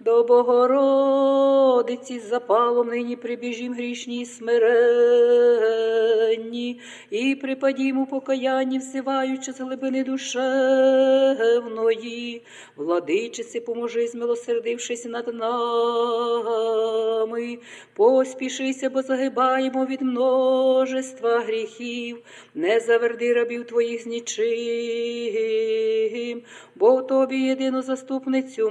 До Богородиці запалом нині прибіжім грішні й смиренні, і припадім у покаянні, всиваючи з глибини душевної. Владичиці, поможи, змилосердившись над нами. Поспішися, бо загибаємо від множества гріхів. Не заверди рабів твоїх з нічим, бо тобі єдину заступницю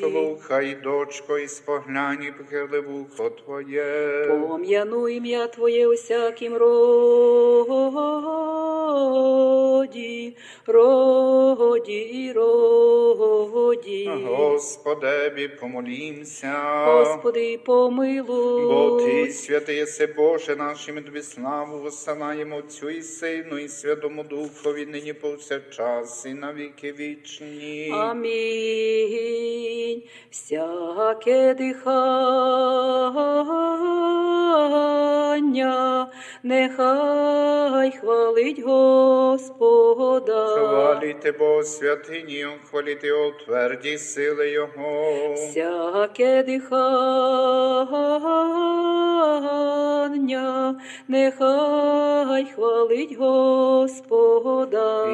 Слухай, дочко, і споглянь, і вухо Твоє. Пом'яну ім'я Твоє усяким роді, роді роді. Господеві, помолімся. Господи, помилуй. Бо Ти, святий єси Боже, нашим тобі славу висилаємо Отцю і Сину, і Святому Духові, нині повсякчас, і на віки вічні. Амінь. Всяке дихання, нехай хвалить Господа. Хваліте Бо святині, хваліте о тверді сили Його. Всяке дихання, нехай хвалить Господа.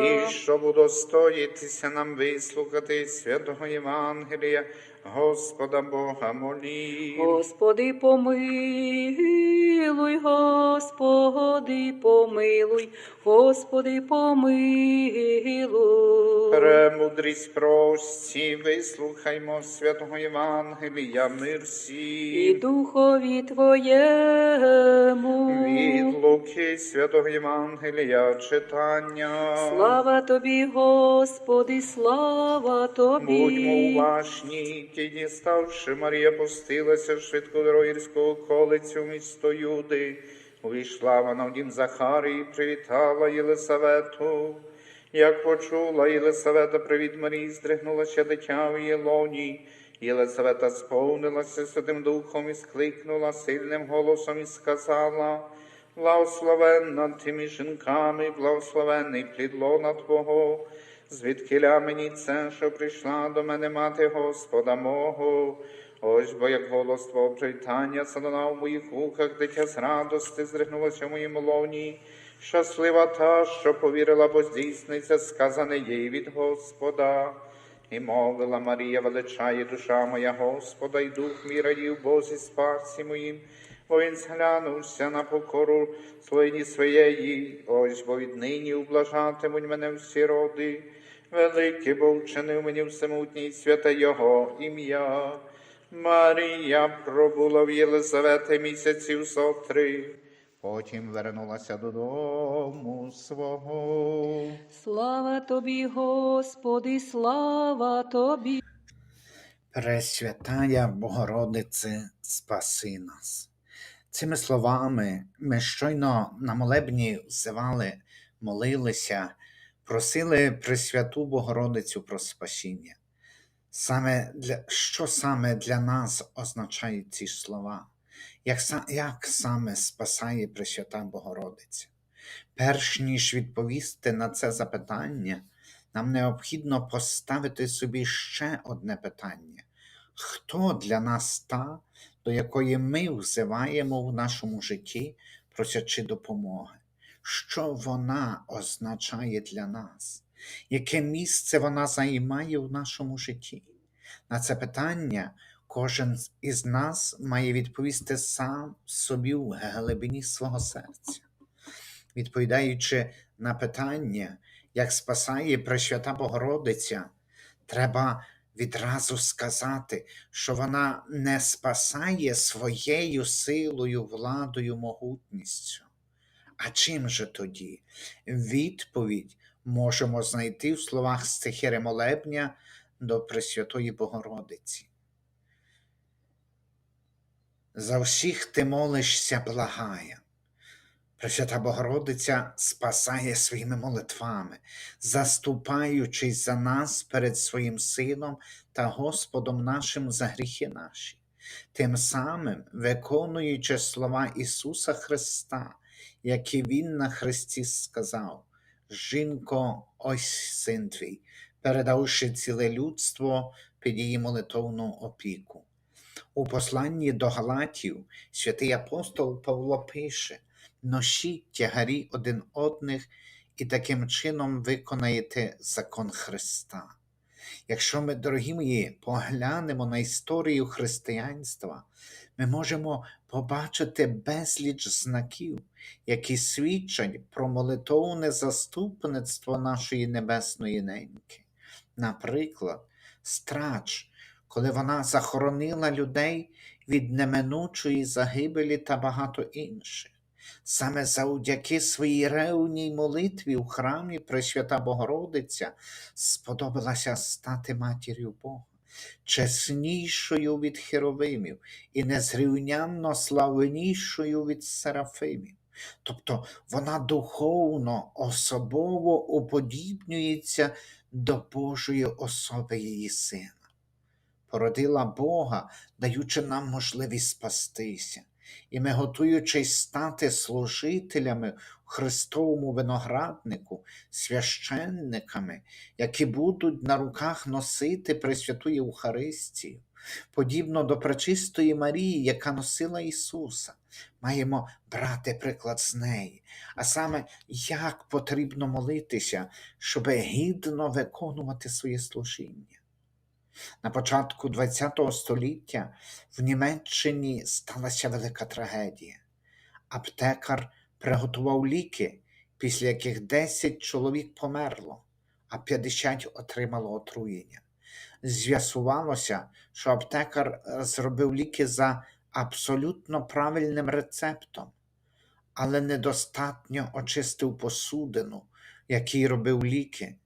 І щоб удостоїтися нам вислухати святого Євангелія, Господа Бога молі. Господи, помилуй, Господи, помилуй, Господи, помилуй. Премудрість прості, вислухаймо святого Євангелія, мир І духові Твоєму. Від Луки святого Євангелія читання. Слава Тобі, Господи, слава Тобі. Будьмо уважні, ті діставши, Марія пустилася швидко до Роїрського колицю місто Юди Увійшла вона в дім Захарії, привітала Єлисавету. Як почула Єлисавета привіт Марії, здригнулася дитя в її лоні. Єлисавета сповнилася Святим Духом і скликнула сильним голосом і сказала, Благословенна ти між жінками, благословенний плід лона Твого, звідкиля мені це, що прийшла до мене мати Господа мого. Ось бо як голос Твого привітання залунав в моїх вухах, дитя з радости здригнулося в моїм лоні. Щаслива та, що повірила, бо здійсниться сказане їй від Господа. І мовила Марія, величає душа моя Господа, і дух мій радів Бозі спасі моїм, бо він зглянувся на покору слині своєї, ось бо віднині ублажатимуть мене всі роди. Великий бо вчинив мені всемутній святе Його ім'я. Марія пробула в Єлизавети місяців сотри, потім вернулася додому свого. Слава тобі, Господи, слава тобі. Пресвятая Богородице, спаси нас. Цими словами ми щойно на молебні взивали, молилися, просили Пресвяту Богородицю про спасіння. Саме для, що саме для нас означають ці слова? Як, як саме спасає Пресвята Богородиця? Перш ніж відповісти на це запитання, нам необхідно поставити собі ще одне питання: хто для нас та, до якої ми взиваємо в нашому житті, просячи допомоги? Що вона означає для нас? Яке місце вона займає в нашому житті? На це питання кожен із нас має відповісти сам собі в глибині свого серця. Відповідаючи на питання, як спасає Пресвята Богородиця, треба відразу сказати, що вона не спасає своєю силою, владою, могутністю. А чим же тоді? Відповідь можемо знайти в словах стихири молебня до Пресвятої Богородиці. За всіх ти молишся, благая. Пресвята Богородиця спасає своїми молитвами, заступаючись за нас перед своїм Сином та Господом нашим за гріхи наші, тим самим виконуючи слова Ісуса Христа, які Він на Христі сказав: Жінко, ось син твій, передавши ціле людство під її молитовну опіку. У посланні до Галатів святий апостол Павло пише: носіть тягарі один одних і таким чином виконаєте закон Христа. Якщо ми, дорогі мої, поглянемо на історію християнства, ми можемо побачити безліч знаків, які свідчать про молитовне заступництво нашої небесної неньки. Наприклад, страч, коли вона захоронила людей від неминучої загибелі та багато інших. Саме завдяки своїй ревній молитві у храмі Пресвята Богородиця сподобалася стати матір'ю Бога, чеснішою від херовимів і незрівнянно славнішою від серафимів. Тобто вона духовно, особово уподібнюється до Божої особи її сина. Породила Бога, даючи нам можливість спастися. І ми, готуючись стати служителями в Христовому винограднику, священниками, які будуть на руках носити Пресвяту Євхаристію, подібно до пречистої Марії, яка носила Ісуса, маємо брати приклад з неї, а саме, як потрібно молитися, щоб гідно виконувати своє служіння. На початку ХХ століття в Німеччині сталася велика трагедія. Аптекар приготував ліки, після яких 10 чоловік померло, а 50 отримало отруєння. З'ясувалося, що аптекар зробив ліки за абсолютно правильним рецептом, але недостатньо очистив посудину, в якій робив ліки.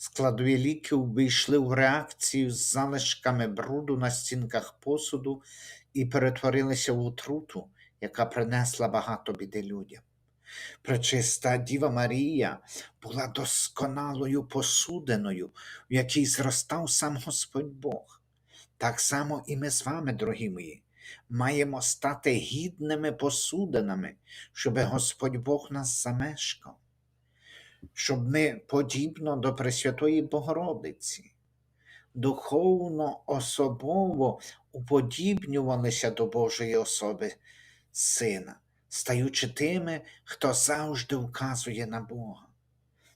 Складові ліки увійшли в реакцію з залишками бруду на стінках посуду і перетворилися в отруту, яка принесла багато біди людям. Пречиста Діва Марія була досконалою посудиною, в якій зростав сам Господь Бог. Так само і ми з вами, дорогі мої, маємо стати гідними посудинами, щоб Господь Бог нас замешкав, щоб ми, подібно до Пресвятої Богородиці, духовно особово уподібнювалися до Божої особи Сина, стаючи тими, хто завжди вказує на Бога.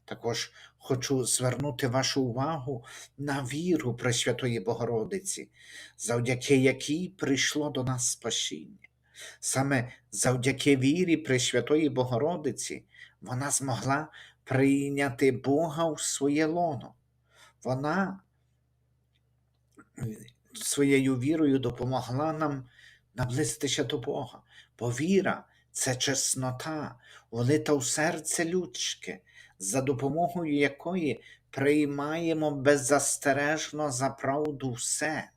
Також хочу звернути вашу увагу на віру Пресвятої Богородиці, завдяки якій прийшло до нас спасіння. Саме завдяки вірі Пресвятої Богородиці вона змогла прийняти Бога в своє лоно. Вона своєю вірою допомогла нам наблизитися до Бога. Бо віра це чеснота, влита в серце людське, за допомогою якої приймаємо беззастережно за правду все,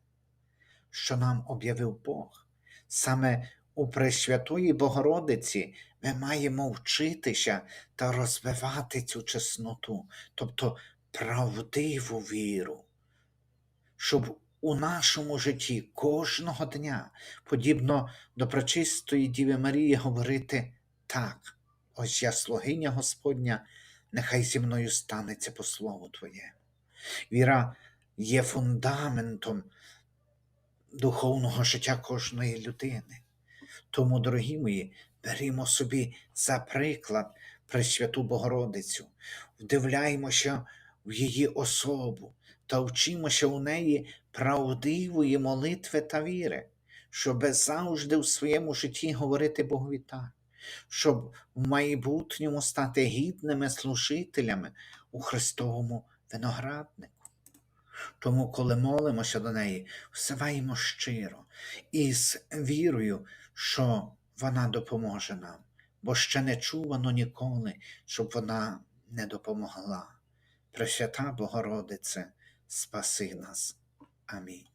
що нам об'явив Бог. Саме у Пресвятої Богородиці ми маємо вчитися та розвивати цю чесноту, тобто правдиву віру, щоб у нашому житті кожного дня, подібно до пречистої Діви Марії, говорити так, ось я слугиня Господня, нехай зі мною станеться по слову Твоє. Віра є фундаментом духовного життя кожної людини. Тому, дорогі мої, берімо собі за приклад Пресвяту Богородицю, вдивляємося в її особу та вчимося у неї правдивої молитви та віри, щоб завжди в своєму житті говорити Богові так, щоб в майбутньому стати гідними служителями у Христовому винограднику. Тому, коли молимося до неї, всиваємо щиро і з вірою, що вона допоможе нам, бо ще не чувано ніколи, щоб вона не допомогла. Пресвята Богородице, спаси нас. Амінь.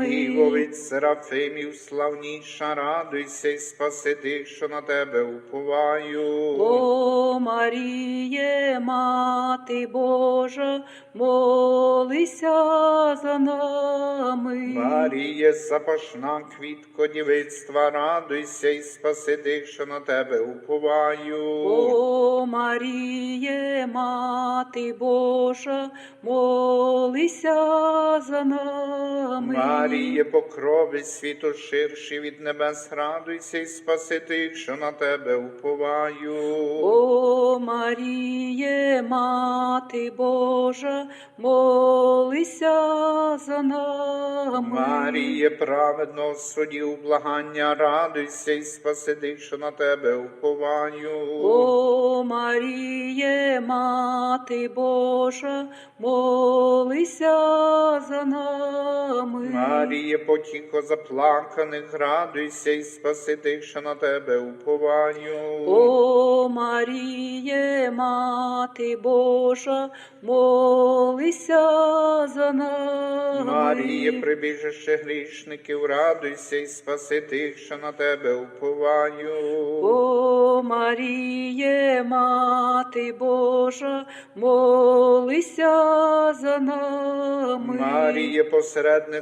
Діво від серафимів славніша, радуйся і спаси тих, що на тебе уповаю. О Маріє, Мати Божа, молися за нами. Маріє, запашна квітко дівицтва, радуйся і спаси тих, що на тебе уповаю. О Маріє, Мати Божа, молися за нами. Маріє, покрови світу ширші від небес, радуйся і спаси тих, що на тебе уповаю. О Маріє, Мати Божа, молися за нами. Маріє, праведно в суді благання, радуйся і спаси тих, що на тебе уповаю. О Маріє, Мати Божа, молися за нами. Маріє, потіхо заплаканих, радуйся і спаси тих, що на тебе уповаю. О Маріє, Мати Божа, молися за нами. Маріє, прибіжище грішників, радуйся і спаси тих, що на тебе уповаю. О Маріє, Мати Божа, молися за нами. Маріє, посереднице,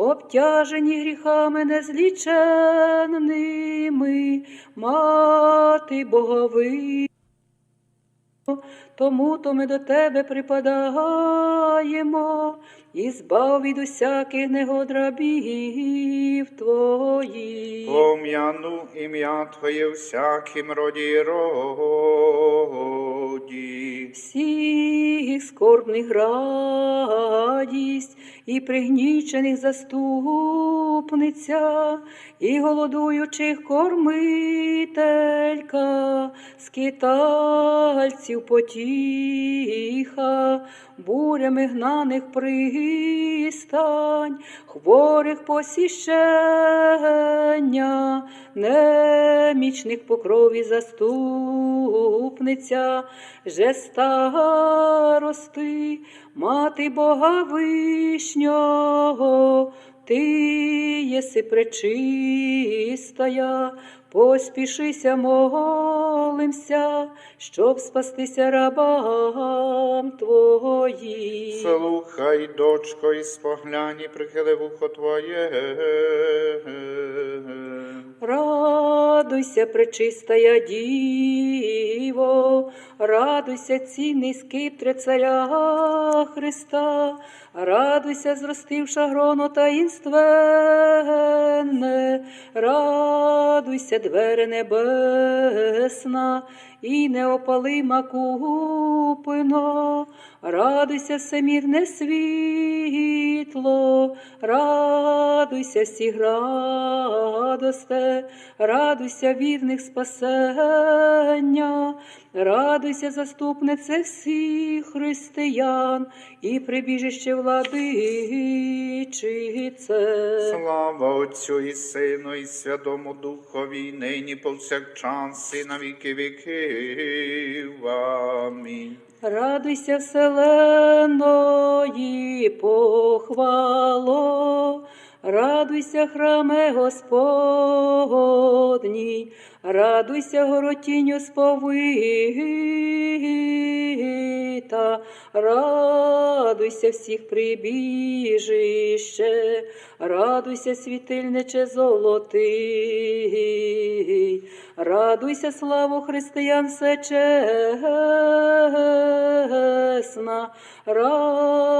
обтяжені гріхами незліченними, мати Богови. Тому то ми до тебе припадаємо, і збав від усяких негод рабів твоїх. Пом'яну ім'я Твоє у всякім роді і роді. всіх скорбних радість, і пригнічених заступниця, і голодуючих кормителька, скитальців потіха, бурями гнаних пристань, хворих посіщення, немічних покрові заступниця, же старости, мати Бога вишнього, ти єси пречистая, поспішися, молимся, щоб спастися рабам твоїм. Слухай, дочко, і споглянь, і прихили вухо Твоє. Радуйся, пречистая Діво, радуйся, цінний скиптре царя Христа, радуйся, зростивша гроно таїнственне, радуйся, двери небесна, і неопалима купино, радуйся, всемірне світло, радуйся, всіх радосте, радуйся, вірних спасення, радуйся, заступнице всіх християн і прибіжище владичице. Слава Отцю і Сину, і Святому Духові, нині повсякчас, і на віки віків. Амінь. Радуйся, вселеної похвало, радуйся, храме Господній, радуйся, горотінню сповита, радуйся всіх прибіжище, радуйся, світильниче золотий, радуйся, славу християн всечесна, радуйся,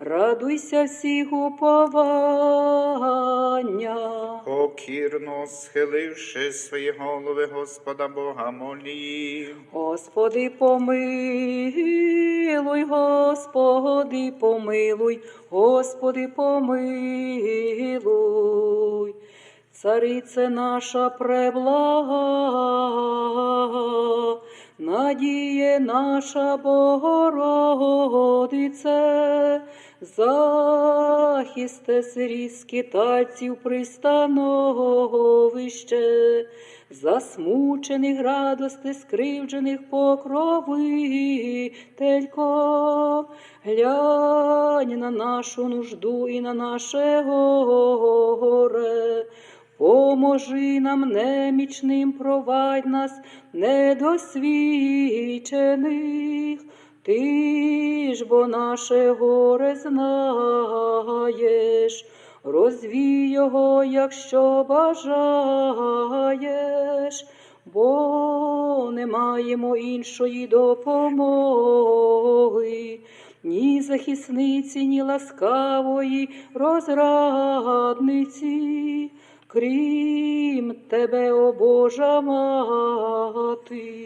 радуйся всіх уповання. Покірно схиливши свої голови, Господа Бога молів. Господи, помилуй, Господи, помилуй, Господи, помилуй. Царице наша преблага, надіє наша Богородице, захисте сирі скитальців пристановище, засмучених радости, скривджених покровителько, глянь на нашу нужду і на наше горе, Поможи нам немічним, провадь нас недосвідчених. Ти ж бо наше горе знаєш, розвій його, якщо бажаєш, бо не маємо іншої допомоги, ні захисниці, ні ласкавої розрадниці, крім тебе, о Божа мати,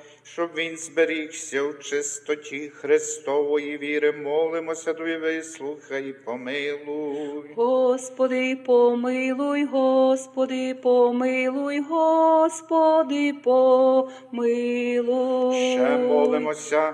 щоб він зберігся в чистоті Христової віри. Молимося, Тобі, вислухай, помилуй. Господи, помилуй, Господи, помилуй, Господи, помилуй. Ще молимося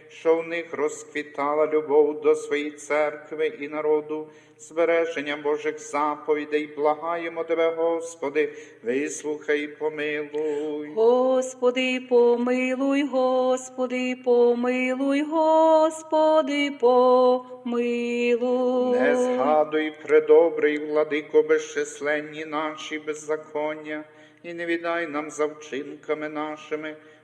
що в них розквітала любов до своєї церкви і народу, збереження Божих заповідей. Благаємо Тебе, Господи, вислухай, помилуй. Господи, помилуй, Господи, помилуй, Господи, помилуй. Не згадуй, предобрий, владико, безчисленні наші беззаконня, і не віддай нам за вчинками нашими,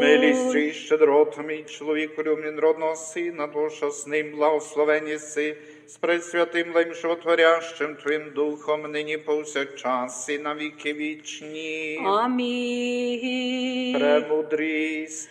Милістю і щедротами, мій чоловіку люблін народного сина, душа з ним благословені си, з пресвятим лим животворящим Твоїм Духом, нині повсякчас і на віки вічні. Амінь. Премудрість.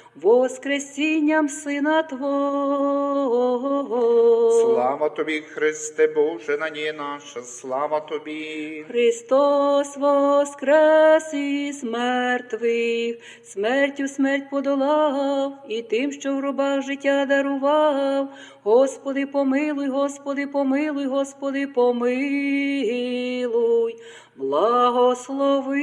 воскресінням Сина Твого. Слава тобі, Христе Боже, на ній наша, слава тобі. Христос воскрес із мертвих, смертю смерть подолав, і тим, що в гробах життя дарував. Господи, помилуй, Господи, помилуй, Господи, помилуй, благослови.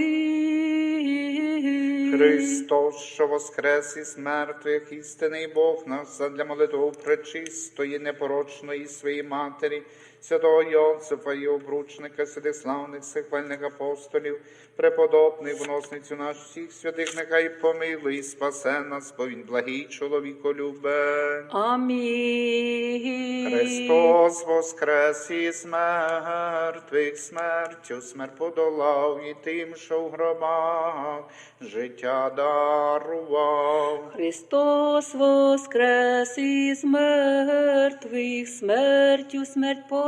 Христос, що воскрес із мертвих, істинний Бог наш, задля молитву пречистої, непорочної своєї матері, святого Йосифа і обручника, святих славних сихвальних апостолів, преподобних, вносницю наш всіх святих, нехай помилуй і спасе нас, бо він благий чоловіко любе. Амінь. Христос воскрес із мертвих, смертю смерть подолав і тим, що в гробах життя дарував. Христос воскрес із мертвих, смертю смерть подолав,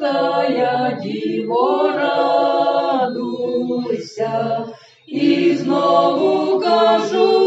Чистая Діво, радуйся, і знову кажу,